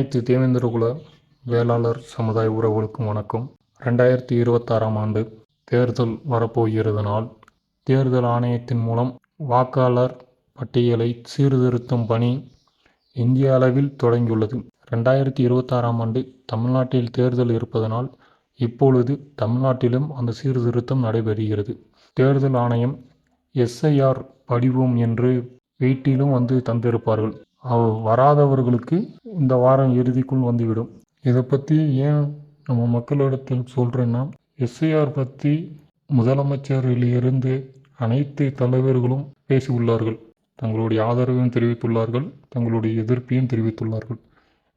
அனைத்து தேவேந்திரகுல வேளாளர் சமுதாய உறவுகளுக்கும் வணக்கம். ரெண்டாயிரத்தி இருபத்தாறாம் ஆண்டு தேர்தல் வரப்போகிறதுனால் தேர்தல் ஆணையத்தின் மூலம் வாக்காளர் பட்டியலை சீர்திருத்தும் பணி இந்திய அளவில் தொடங்கியுள்ளது. ரெண்டாயிரத்தி இருபத்தாறாம் ஆண்டு தமிழ்நாட்டில் தேர்தல் இருப்பதனால் இப்பொழுது தமிழ்நாட்டிலும் அந்த சீர்திருத்தம் நடைபெறுகிறது. தேர்தல் ஆணையம் எஸ்ஐஆர் படிவம் என்று வீட்டிலும் வந்து தந்திருப்பார்கள். அவ வராதவர்களுக்கு இந்த வாரம் இறுதிக்குள் வந்துவிடும். இதை பற்றி ஏன் நம்ம மக்களிடத்தில் சொல்கிறேன்னா எஸ்ஐஆர் பற்றி முதலமைச்சரிலிருந்து அனைத்து தலைவர்களும் பேசியுள்ளார்கள். தங்களுடைய ஆதரவையும் தெரிவித்துள்ளார்கள் தங்களுடைய எதிர்ப்பையும் தெரிவித்துள்ளார்கள்.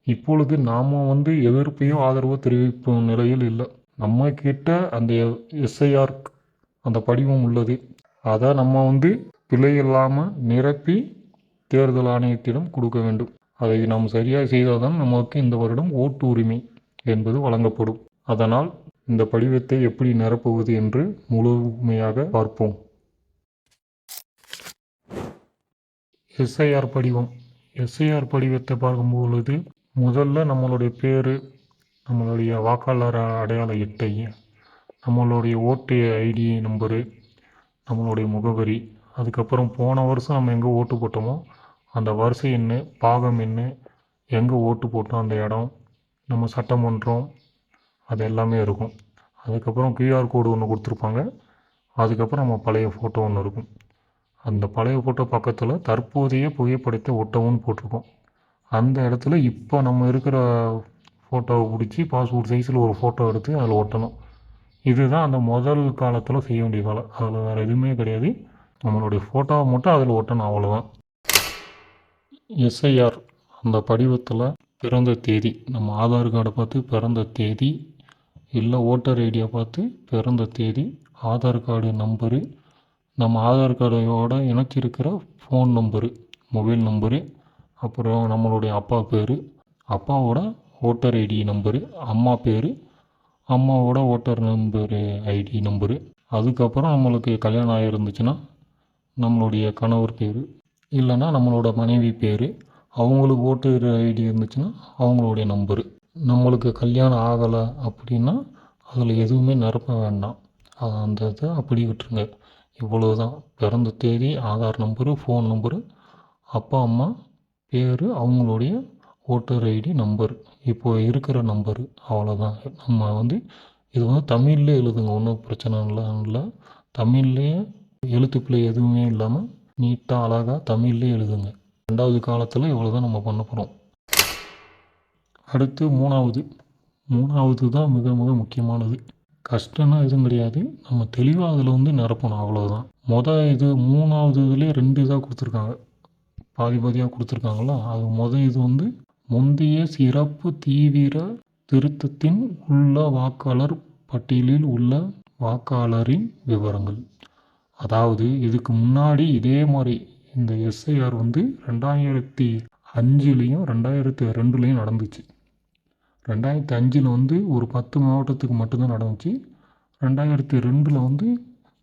இப்பொழுது நாம் வந்து எதிர்ப்பையும் ஆதரவோ தெரிவிக்கும் நிலையில் இல்லை. நம்ம கிட்ட அந்த எஸ்ஐஆர் அந்த படிவம் உள்ளது. அதை நம்ம வந்து பிழை இல்லாமல் நிரப்பி தேர்தல் ஆணையத்திடம் கொடுக்க வேண்டும். அதை நாம் சரியாக செய்தால்தான் நமக்கு இந்த வருடம் ஓட்டு உரிமை என்பது வழங்கப்படும். அதனால் இந்த படிவத்தை எப்படி நிரப்புவது என்று முழுமையாக பார்ப்போம். எஸ்ஐஆர் படிவம். எஸ்ஐஆர் படிவத்தை பார்க்கும்பொழுது முதல்ல நம்மளுடைய பேர் நம்மளுடைய வாக்காளர் அடையாள அட்டை நம்மளுடைய ஓட்டு ஐடி நம்பரு நம்மளுடைய முகவரி அதுக்கப்புறம் போன வருஷம் நம்ம எங்கே ஓட்டு போட்டோமோ அந்த வரிசை என்ன பாகம் என்ன எங்கே ஓட்டு போட்டோம் அந்த இடம் நம்ம சட்டமன்றம் அது எல்லாமே இருக்கும். அதுக்கப்புறம் கியூஆர் கோடு ஒன்று கொடுத்துருப்பாங்க. அதுக்கப்புறம் நம்ம பழைய ஃபோட்டோ ஒன்று இருக்கும். அந்த பழைய ஃபோட்டோ பக்கத்தில் தற்போதைய புகைப்படத்தை ஒட்டவும்னு போட்டிருக்கோம். அந்த இடத்துல இப்போ நம்ம இருக்கிற ஃபோட்டோவை பிடிச்சி பாஸ்போர்ட் சைஸில் ஒரு ஃபோட்டோ எடுத்து அதில் ஒட்டணும். இதுதான் அந்த முதல் காலத்தில் செய்ய வேண்டிய காலம் அதில் வேறு எதுவுமே கிடையாது. நம்மளுடைய ஃபோட்டோவை மட்டும் அதில் ஒட்டணும் அவ்வளோதான் எஸ்ஐஆர் அந்த படிவத்தில் பிறந்த தேதி நம்ம ஆதார் கார்டை பார்த்து பிறந்த தேதி இல்லை ஓட்டர் ஐடியை பார்த்து பிறந்த தேதி ஆதார் கார்டு நம்பரு நம்ம ஆதார் கார்டையோட இணைச்சிருக்கிற ஃபோன் நம்பரு மொபைல் நம்பரு அப்புறம் நம்மளுடைய அப்பா பேர் அப்பாவோட ஓட்டர் ஐடி நம்பரு அம்மா பேர் அம்மாவோட ஓட்டர் நம்பரு ஐடி நம்பரு. அதுக்கப்புறம் நம்மளுக்கு கல்யாணம் ஆகிருந்துச்சுன்னா நம்மளுடைய கணவர் பேர் இல்லைன்னா நம்மளோட மனைவி பேர் அவங்களுக்கு ஓட்டர் ஐடி இருந்துச்சுன்னா அவங்களுடைய நம்பரு நம்மளுக்கு கல்யாணம் ஆகலை அப்படின்னா அதில் எதுவுமே நிரப்ப வேண்டாம். அது அந்த இதை அப்படி விட்டுருங்க. இவ்வளவு தான் பிறந்த தேதி ஆதார் நம்பரு ஃபோன் நம்பரு அப்பா அம்மா பேர் அவங்களுடைய ஓட்டர் ஐடி நம்பர் இப்போ இருக்கிற நம்பரு அவ்வளோதான் நம்ம வந்து இது வந்து தமிழ்லேயே எழுதுங்க. ஒன்றும் பிரச்சனை இல்லை. இல்லை தமிழ்லேயே எழுத்துப்பிள்ளை எதுவுமே இல்லாமல் நீட்டாக அழகாக தமிழ்லேயே எழுதுங்க. ரெண்டாவது காலத்தில் இவ்வளோ தான் நம்ம பண்ண போகிறோம் அடுத்து மூணாவது. மூணாவது தான் மிக மிக முக்கியமானது. கஷ்டம்னா எதுவும் கிடையாது. நம்ம தெளிவாக அதில் வந்து நிரப்பணும் அவ்வளோதான் மொதல் இது மூணாவது இதுலேயே ரெண்டு இதாக கொடுத்துருக்காங்க. பாதி பாதியாக கொடுத்துருக்காங்களா? அது மொதல் இது வந்து முந்தைய சிறப்பு தீவிர திருத்தத்தின் உள்ள வாக்காளர் பட்டியலில் உள்ள வாக்காளரின் விவரங்கள். அதாவது இதுக்கு முன்னாடி இதே மாதிரி இந்த எஸ்ஐஆர் வந்து ரெண்டாயிரத்தி அஞ்சுலேயும் ரெண்டாயிரத்தி ரெண்டுலேயும் நடந்துச்சு. ரெண்டாயிரத்தி அஞ்சில் வந்து ஒரு பத்து மாவட்டத்துக்கு மட்டும்தான் நடந்துச்சு. ரெண்டாயிரத்தி ரெண்டில் வந்து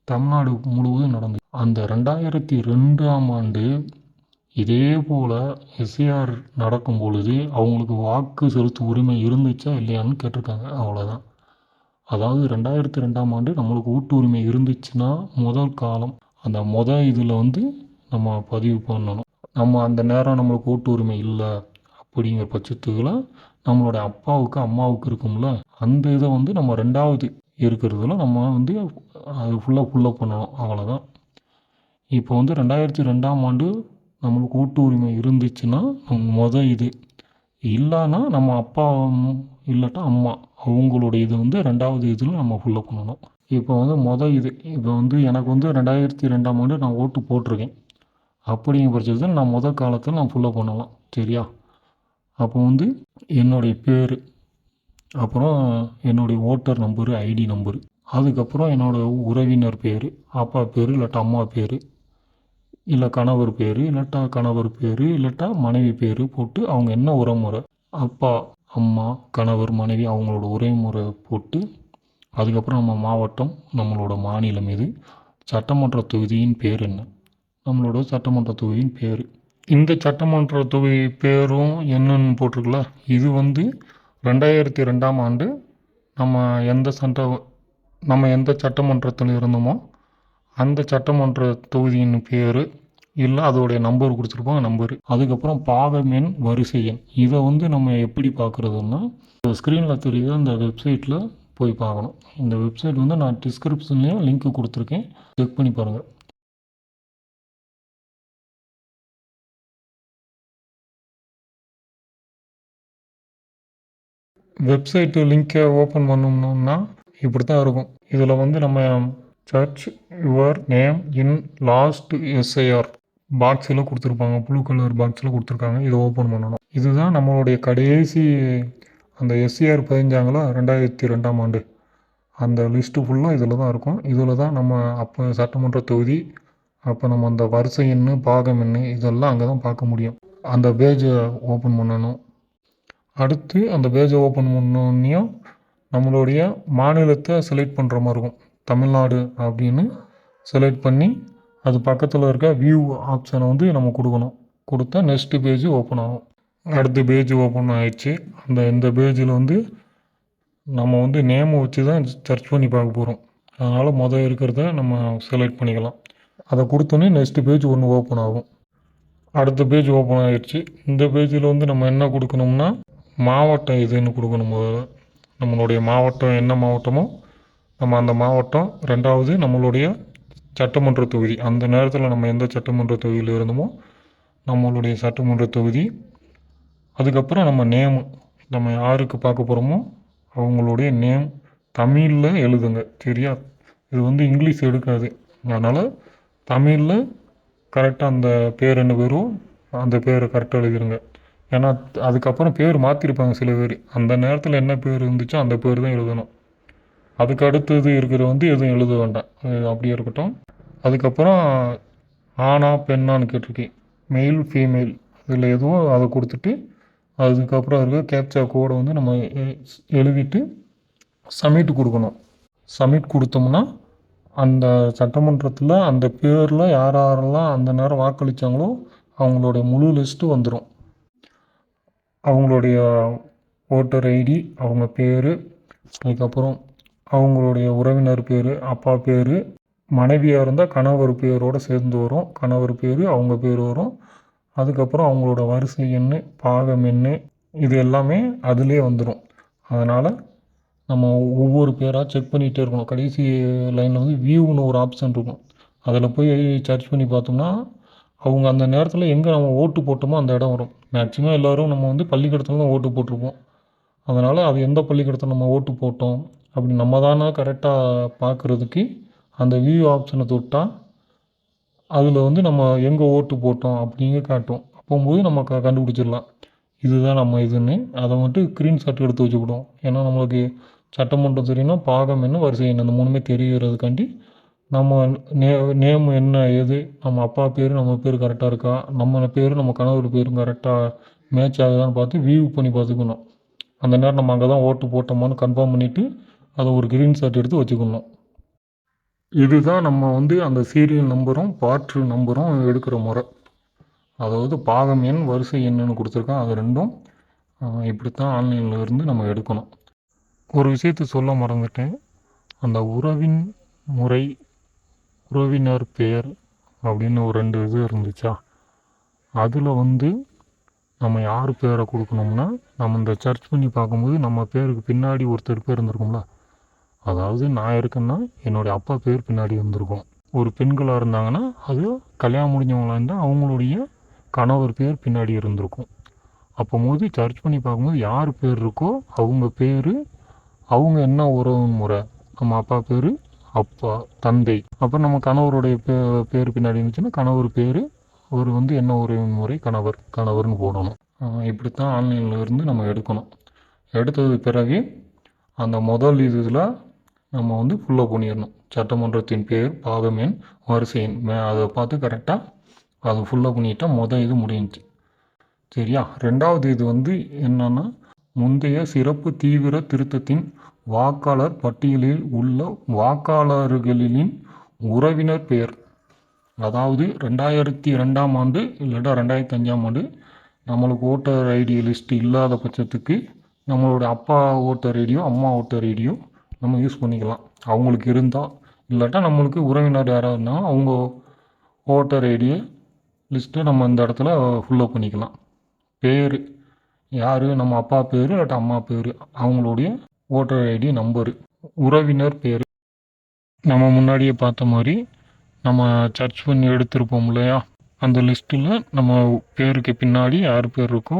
தமிழ்நாடு முழுவதும் நடந்துச்சு. அந்த ரெண்டாயிரத்தி ரெண்டாம் ஆண்டு இதே போல் எஸ்ஐஆர் நடக்கும் பொழுது அவங்களுக்கு வாக்கு செலுத்தும் உரிமை இருந்துச்சா இல்லையான்னு கேட்டிருக்காங்க. அவ்வளோதான் அதாவது ரெண்டாயிரத்தி ரெண்டாம் ஆண்டு நம்மளுக்கு ஓட்டு உரிமை இருந்துச்சுன்னா முதல் காலம். அந்த முதல் இதில் வந்து நம்ம பதிவு பண்ணணும். நம்ம அந்த நேரம் நம்மளுக்கு ஓட்டு உரிமை இல்லை அப்படிங்கிற பட்சத்துக்குள்ள நம்மளோட அப்பாவுக்கு அம்மாவுக்கு இருக்கும்ல அந்த இதை வந்து நம்ம ரெண்டாவது இருக்கிறதுல நம்ம வந்து அது ஃபுல்லாக ஃபுல்லப் பண்ணணும். அவ்வளோதான் இப்போ வந்து ரெண்டாயிரத்தி ரெண்டாம் ஆண்டு நம்மளுக்கு ஓட்டு உரிமை இருந்துச்சுன்னா மொதல் இது. இல்லைன்னா நம்ம அப்பா இல்லாட்டா அம்மா அவங்களுடைய இது வந்து ரெண்டாவது இதில் நம்ம ஃபுல்லப் பண்ணணும். இப்போ வந்து மொதல் இது இப்போ வந்து எனக்கு வந்து ரெண்டாயிரத்தி ரெண்டாம் ஆண்டு நான் ஓட்டு போட்டிருக்கேன். அப்படிங்கிற பட்சத்தில் நான் முதல் காலத்தில் நான் ஃபுல்லப் பண்ணலாம் சரியா? அப்போ வந்து என்னுடைய பேர் அப்புறம் என்னுடைய ஓட்டர் நம்பரு ஐடி நம்பரு அதுக்கப்புறம் என்னோடய உறவினர் பேர் அப்பா பேர் இல்லாட்டா அம்மா பேர் இல்லை கணவர் பேர் இல்லாட்டா கணவர் பேர் இல்லாட்டா மனைவி பேர் போட்டு அவங்க என்ன உறமுறை அப்பா அம்மா கணவர் மனைவி அவங்களோட உறவுமுறை போட்டு அதுக்கப்புறம் நம்ம மாவட்டம் நம்மளோட மாநிலம் இது சட்டமன்ற தொகுதியின் பேர் என்ன? நம்மளோட சட்டமன்ற தொகுதியின் பேர். இந்த சட்டமன்ற தொகுதி பேரும் என்னன்னு போட்டிருக்கல இது வந்து ரெண்டாயிரத்தி ரெண்டாம் ஆண்டு நம்ம எந்த சட்ட நம்ம எந்த சட்டமன்றத்தில் இருந்தோமோ அந்த சட்டமன்ற தொகுதியின் பேர் இல்லை அதோடைய நம்பர் கொடுத்துருப்பாங்க நம்பரு அதுக்கப்புறம் பாதம் எண் வரிசை எண். இதை வந்து நம்ம எப்படி பார்க்குறதுன்னா ஸ்க்ரீனில் தெரியுது அந்த வெப்சைட்டில் போய் பார்க்கணும். இந்த வெப்சைட் வந்து நான் டிஸ்கிரிப்ஷன்லேயும் லிங்க் கொடுத்துருக்கேன். செக் பண்ணி பாருங்கள் வெப்சைட்டு லிங்க்கை ஓப்பன் பண்ணோம்னா இப்படி தான் இருக்கும். இதில் வந்து நம்ம search your name in last SIR பாக்ஸில் கொடுத்துருப்பாங்க. ப்ளூ கலர் பாக்ஸில் கொடுத்துருக்காங்க. இதை ஓப்பன் பண்ணணும். இதுதான் நம்மளுடைய கடைசி அந்த எஸ்சிஆர் பதிஞ்சாங்களா ரெண்டாயிரத்தி ரெண்டாம் ஆண்டு. அந்த லிஸ்ட்டு ஃபுல்லாக இதில் தான் இருக்கும். இதில் தான் நம்ம அப்போ சட்டமன்ற தொகுதி அப்போ நம்ம அந்த வரிசை எண்ணு பாகம் எண்ணு இதெல்லாம் அங்கே தான் பார்க்க முடியும். அந்த பேஜை ஓப்பன் பண்ணணும். அடுத்து அந்த பேஜை ஓப்பன் பண்ணோன்னையும் நம்மளுடைய மாநிலத்தை செலக்ட் பண்ணுற மாதிரி இருக்கும். தமிழ்நாடு அப்படின்னு செலக்ட் பண்ணி அது பக்கத்தில் இருக்க வியூ ஆப்ஷனை வந்து நம்ம கொடுக்கணும். கொடுத்தா நெக்ஸ்ட்டு பேஜ் ஓப்பன் ஆகும். அடுத்த பேஜ் ஓப்பன் ஆகிடுச்சு அந்த இந்த பேஜில் வந்து நம்ம வந்து நேமை வச்சு தான் சர்ச் பண்ணி பார்க்க போகிறோம் அதனால் மொதல் இருக்கிறத நம்ம செலக்ட் பண்ணிக்கலாம். அதை கொடுத்தோன்னே நெக்ஸ்ட்டு பேஜ் ஒன்று ஓப்பன் ஆகும். அடுத்த பேஜ் ஓப்பன் ஆகிடுச்சு இந்த பேஜில் வந்து நம்ம என்ன கொடுக்கணும்னா மாவட்டம் இதுன்னு கொடுக்கணும் முதல்ல. நம்மளுடைய மாவட்டம் என்ன மாவட்டமோ நம்ம அந்த மாவட்டம் ரெண்டாவது நம்மளுடைய சட்டமன்ற தொகுதி அந்த நேரத்தில் நம்ம எந்த சட்டமன்ற தொகுதியில் இருந்தோமோ நம்மளுடைய சட்டமன்ற தொகுதி அதுக்கப்புறம் நம்ம நேம் நம்ம யாருக்கு பார்க்க போகிறோமோ அவங்களுடைய நேம் தமிழில் எழுதுங்க சரியா? இது வந்து இங்கிலீஷ் எடுக்காது. அதனால் தமிழில் கரெக்டாக அந்த பேர் என்ன பேரும் அந்த பேரை கரெக்டாக எழுதிடுங்க ஏன்னா அதுக்கப்புறம் பேர் மாற்றிருப்பாங்க சில பேர். அந்த நேரத்தில் என்ன பேர் இருந்துச்சோ அந்த பேர் தான் எழுதணும். அதுக்கு அடுத்தது இருக்கிற வந்து எதுவும் எழுத வேண்டாம். அது அப்படியே இருக்கட்டும். அதுக்கப்புறம் ஆணா பெண்ணான்னு கேட்டிருக்கேன். மெயில் ஃபீமேல் இதில் எதுவோ அதை கொடுத்துட்டு அதுக்கப்புறம் இருக்க கேப்சா கோடை வந்து நம்ம எழுதிட்டு சப்மிட் கொடுக்கணும். சப்மிட் கொடுத்தோம்னா அந்த சட்டமன்றத்தில் அந்த பேரில் யார் யாரெல்லாம் அந்த நேரம் வாக்களித்தாங்களோ அவங்களுடைய முழு லிஸ்ட்டு வந்துடும் அவங்களுடைய ஓட்டர் ஐடி அவங்க பேர் அதுக்கப்புறம் அவங்களுடைய உறவினர் பேர் அப்பா பேர் மனைவியாக இருந்தால் கணவர் பேரோடு சேர்ந்து வரும். கணவர் பேர் அவங்க பேர் வரும். அதுக்கப்புறம் அவங்களோட வரிசை எண் பாகம் எண்ணு இது எல்லாமே அதிலே வந்துடும் அதனால் நம்ம ஒவ்வொரு பேராக செக் பண்ணிகிட்டே இருக்கணும். கடைசி லைனில் வந்து வியூன்னு ஒரு ஆப்ஷன் இருக்கும். அதில் போய் சர்ச் பண்ணி பார்த்தோம்னா அவங்க அந்த நேரத்தில் எங்கே நம்ம ஓட்டு போட்டோமோ அந்த இடம் வரும். மேக்ஸிமம் எல்லோரும் நம்ம வந்து பள்ளிக்கூடத்தில் தான் ஓட்டு போட்டிருப்போம். அதனால் அது எந்த பள்ளிக்கூடத்தில் நம்ம ஓட்டு போட்டோம் அப்படி நம்ம தானே கரெக்டாக பார்க்குறதுக்கு அந்த வியூ ஆப்ஷனை தொட்டால் அதில் வந்து நம்ம எங்கே ஓட்டு போட்டோம் அப்படிங்க காட்டும். அப்போம்போது நம்ம க கண்டுபிடிச்சிடலாம். இதுதான் நம்ம இதுன்னு. அதை மட்டும் ஸ்க்ரீன்ஷாட் எடுத்து வச்சுக்கிடுவோம் ஏன்னா நம்மளுக்கு சட்டமன்றம் தெரியும்னா பாகம் என்ன வரிசை என்ன இந்த மூணுமே தெரிகிறதுக்காண்டி நம்ம நே நேம் என்ன எது நம்ம அப்பா பேர் நம்ம பேர் கரெக்டாக இருக்கா நம்ம பேர் நம்ம கணவர் பேரும் கரெக்டாக மேட்ச் ஆகுதான்னு பார்த்து வியூ பண்ணி பார்த்துக்கணும். அந்த நேரம் நம்ம அங்கே தான் ஓட்டு போட்டோமான்னு கன்ஃபார்ம் பண்ணிவிட்டு அதை ஒரு க்ரீன் ஷாட் எடுத்து வச்சுக்கணும். இதுதான் நம்ம வந்து அந்த சீரியல் நம்பரும் பாற்று நம்பரும் எடுக்கிற முறை. அதாவது பாகம் எண் வரிசை எண்ணுன்னு கொடுத்துருக்கோம் அது ரெண்டும் இப்படித்தான் ஆன்லைனில் இருந்து நம்ம எடுக்கணும். ஒரு விஷயத்த சொல்ல மறந்துட்டேன். அந்த உறவின் முறை உறவினர் பெயர் அப்படின்னு ஒரு ரெண்டு இது இருந்துச்சா? அதில் வந்து நம்ம யார் பேரை கொடுக்கணும்னா நம்ம இந்த சர்ச் பண்ணி பார்க்கும்போது நம்ம பேருக்கு பின்னாடி ஒருத்தர் பேர் இருந்திருக்கும்ல? அதாவது நான் இருக்கேன்னா என்னுடைய அப்பா பேர் பின்னாடி வந்திருக்கும் ஒரு பெண்களாக இருந்தாங்கன்னா அது கல்யாணம் முடிஞ்சவங்களாக இருந்தால் அவங்களுடைய கணவர் பேர் பின்னாடி இருந்திருக்கும். அப்போ போது சர்ச் பண்ணி பார்க்கும்போது யார் பேர் இருக்கோ அவங்க பேர் அவங்க என்ன உறவு முறை. நம்ம அப்பா பேர் அப்பா தந்தை. அப்புறம் நம்ம கணவருடைய பே பேர் பின்னாடி இருந்துச்சுன்னா கணவர் பேர் அவர் வந்து என்ன உறவு முறை கணவர் கணவர்னு போடணும். இப்படி இப்படித்தான் ஆன்லைனில் இருந்து நம்ம எடுக்கணும். எடுத்தது பிறகு அந்த முதல் இதில் நம்ம வந்து ஃபுல்லாக பண்ணிடணும். சட்டமன்றத்தின் பேர் பாகம் எண் வரிசை எண் மே அதை பார்த்து கரெக்டாக அதை ஃபுல்லாக பண்ணிட்டா மொதல் இது முடிஞ்சுச்சு. சரியா? ரெண்டாவது இது வந்து என்னென்னா முந்தைய சிறப்பு தீவிர திருத்தத்தின் வாக்காளர் பட்டியலில் உள்ள வாக்காளர்களின் உறவினர் பெயர். அதாவது ரெண்டாயிரத்தி ரெண்டாம் ஆண்டு இல்லாட்டா ரெண்டாயிரத்தி அஞ்சாம் ஆண்டு நம்மளுக்கு ஓட்டர் ஐடி லிஸ்ட் இல்லாத பட்சத்துக்கு நம்மளோட அப்பா ஓட்டர் ஐடியோ அம்மா ஓட்டர் ஐடியோ நம்ம யூஸ் பண்ணிக்கலாம். அவங்களுக்கு இருந்தால் இல்லாட்டா நம்மளுக்கு உறவினர் யாராவது இருந்தாலும் அவங்க ஓட்டர் ஐடியை லிஸ்ட்டை நம்ம இந்த இடத்துல ஃபுல்லப் பண்ணிக்கலாம். பேர் யார் நம்ம அப்பா பேர் இல்லாட்டா அம்மா பேர் அவங்களுடைய ஓட்டர் ஐடி நம்பரு உறவினர் பேர். நம்ம முன்னாடியே பார்த்த மாதிரி நம்ம சர்ச் பண்ணி எடுத்திருப்போம் இல்லையா? அந்த லிஸ்ட்டில் நம்ம பேருக்கு பின்னாடி யார் பேர் இருக்கோ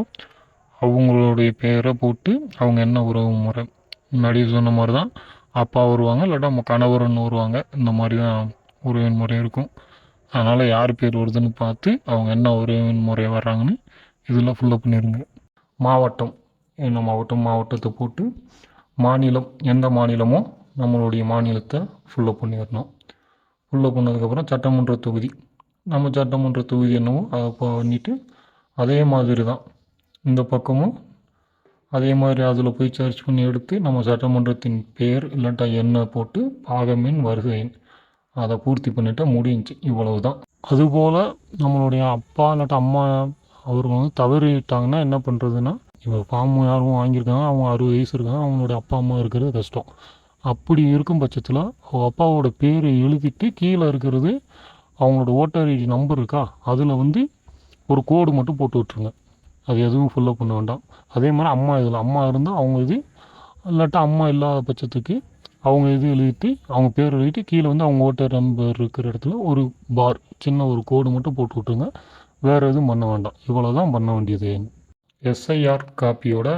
அவங்களுடைய பேரை போட்டு அவங்க என்ன உறவு முறை முன்னாடி சொன்ன மாதிரி தான் அப்பா வருவாங்க இல்லாட்டா நம்ம கணவர்னு வருவாங்க. இந்த மாதிரி தான் உறவின் முறை இருக்கும். அதனால் யார் பேர் வருதுன்னு பார்த்து அவங்க என்ன உறவின் முறை வர்றாங்கன்னு இதெல்லாம் ஃபுல்லப் பண்ணிடுங்க மாவட்டம். என்ன மாவட்டம்? மாவட்டத்தை போட்டு மாநிலம். எந்த மாநிலமோ நம்மளுடைய மாநிலத்தை ஃபுல்லப் பண்ணிடணும். ஃபுல்லப் பண்ணதுக்கப்புறம் சட்டமன்ற தொகுதி. நம்ம சட்டமன்ற தொகுதி என்னவோ அதை பண்ணிவிட்டு அதே மாதிரி தான் இந்த பக்கமும் அதே மாதிரி அதில் போய் சர்ச் பண்ணி எடுத்து நம்ம சட்டமன்றத்தின் பேர் இல்லாட்டா எண்ணை போட்டு பாகமின் வருகையின். அதை பூர்த்தி பண்ணிட்டா முடிஞ்சுச்சு இவ்வளவு தான் அதுபோல் நம்மளுடைய அப்பா இல்லாட்டா அம்மா அவர்கள் வந்து தவறிட்டாங்கன்னா என்ன பண்ணுறதுன்னா இப்போ ஃபார்ம் யாரும் வாங்கியிருக்காங்க அவங்க அறுபது வயசு இருக்காங்க அவங்களோட அப்பா அம்மா இருக்கிறது கஷ்டம். அப்படி இருக்கும் பட்சத்தில் அவங்க அப்பாவோட பேரை எழுதிட்டு கீழே இருக்கிறது அவங்களோட ஓட்டர் ஐடி நம்பர் இருக்கா? அதில் வந்து ஒரு கோடு மட்டும் போட்டு விட்ருங்க அது எதுவும் ஃபுல்லப் பண்ண வேண்டாம். அதே மாதிரி அம்மா இதில் அம்மா இருந்தால் அவங்க இது இல்லாட்டா அம்மா இல்லாத பட்சத்துக்கு அவங்க இது எழுதிட்டு அவங்க பேர் எழுதிட்டு கீழே வந்து அவங்க ஓட்டர் நம்பர் இருக்கிற இடத்துல ஒரு பார் சின்ன ஒரு கோடு மட்டும் போட்டு விட்டுருங்க. வேறு எதுவும் பண்ண வேண்டாம். இவ்வளோ தான் பண்ண வேண்டியது. எஸ்ஐஆர் காப்பியோட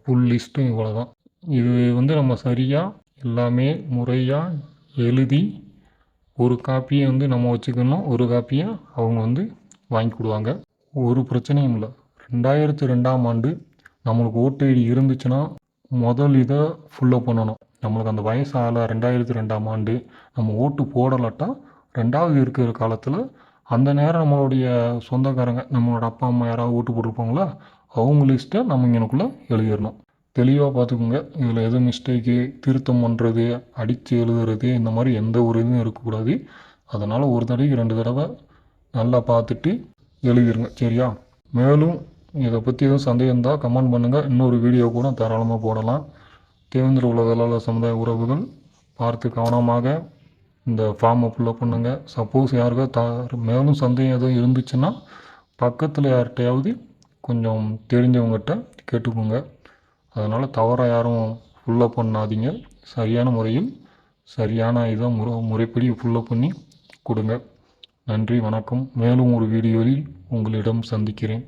ஃபுல் லிஸ்ட்டும் இவ்வளோ தான் இது வந்து நம்ம சரியாக எல்லாமே முறையாக எழுதி ஒரு காப்பியை வந்து நம்ம வச்சுக்கணும். ஒரு காப்பியை அவங்க வந்து வாங்கி கொடுவாங்க. ஒரு பிரச்சனையும் இல்லை. ரெண்டாயிரத்தி ரெண்டாம் ஆண்டு நம்மளுக்கு ஓட்டு ஐடி இருந்துச்சுன்னா முதல் இதை ஃபுல்லப் பண்ணணும். நம்மளுக்கு அந்த வயசு ஆகலை ரெண்டாயிரத்தி ரெண்டாம் ஆண்டு நம்ம ஓட்டு போடலாட்டா ரெண்டாவது இருக்கிற காலத்தில் அந்த நேரம் நம்மளுடைய சொந்தக்காரங்க நம்மளோட அப்பா அம்மா யாராவது ஓட்டு போட்டிருப்பாங்களா அவங்க லிஸ்ட்டை நம்ம இங்கனுக்குள்ளே எழுதிடணும். தெளிவாக பார்த்துக்குங்க இதில் எது மிஸ்டேக்கு திருத்தம் பண்ணுறது அடித்து எழுதுறது இந்த மாதிரி எந்த ஒரு இதுவும் இருக்கக்கூடாது. அதனால் ஒரு தடவைக்கு ரெண்டு தடவை நல்லா பார்த்துட்டு எழுதிருங்க. சரியா? மேலும் இதை பற்றி எதுவும் சந்தேகம் இருந்தால் கமெண்ட் பண்ணுங்கள் இன்னொரு வீடியோ கூட தாராளமாக போடலாம். தேவேந்திர உள்ள வேளாளர் சமுதாய உறவுகள் பார்த்து கவனமாக இந்த ஃபார்மை ஃபுல்லப் பண்ணுங்கள் சப்போஸ் யாருக்கா த மேலும் சந்தேகம் எதுவும் இருந்துச்சுன்னா பக்கத்தில் யார்கிட்டையாவது கொஞ்சம் தெரிஞ்சவங்ககிட்ட கேட்டுக்கோங்க. அதனால் தவறாக யாரும் ஃபுல்லப் பண்ணாதீங்க. சரியான முறையில் சரியான இதை முறை முறைப்படி ஃபுல்லப் பண்ணி கொடுங்க. நன்றி வணக்கம். மேலும் ஒரு வீடியோவில் உங்களிடம் சந்திக்கிறேன்.